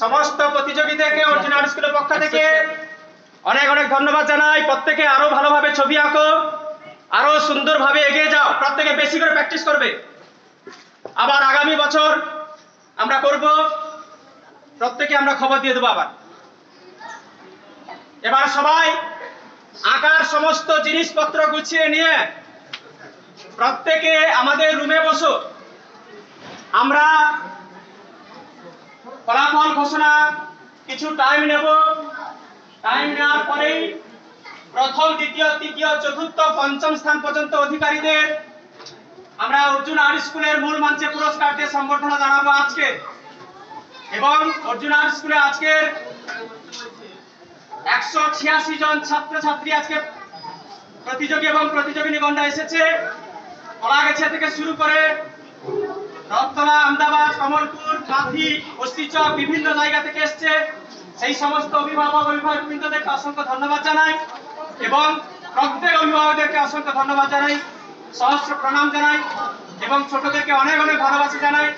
সমস্ত প্রতিযোগীদেরকে অর্জুন আর্ট স্কুলের পক্ষ থেকে অনেক অনেক ধন্যবাদ জানাই। প্রত্যেকে আরও ভালোভাবে ছবি আঁকো আরও সুন্দরভাবে এগিয়ে যাও। প্রত্যেকে বেশি করে প্র্যাকটিস করবে। আবার আগামী বছর আমরা করব প্রত্যেকে আমরা খবর দিয়ে দেবো আবার। এবার সবাই আঁকার সমস্ত জিনিসপত্র গুছিয়ে নিয়ে প্রত্যেকে আমাদের রুমে বসো। আমরা ফলাফল ঘোষণা, কিছু টাইম নেব। টাইম নেওয়ার পরেই প্রথম, দ্বিতীয়, তৃতীয়, চতুর্থ, পঞ্চম স্থান পর্যন্ত অধিকারীদের আমরা অর্জুন আর্ট স্কুলের মূল মঞ্চে পুরস্কার দিয়ে সম্বর্ধনা জানাব আজকে। এবং অর্জুন আর্ট স্কুলে আজকের একশো ছিয়াশি জন ছাত্রছাত্রী আজকে প্রতিযোগী এবং প্রতিযোগিনীগণরা এসেছে। কলাগাছিয়া থেকে শুরু করে রথতলা আহমেদাবাদ, কমলপুর, কাঁথি অস্তিচক বিভিন্ন জায়গা থেকে এসছে। সেই সমস্ত অভিভাবক, অভিভাবকবৃন্দদেরকে অসংখ্য ধন্যবাদ জানাই এবং প্রত্যেক অভিভাবকদেরকে অসংখ্য ধন্যবাদ জানাই, সহস্র প্রণাম জানাই এবং ছোটদেরকে অনেক অনেক ভালোবাসা জানাই।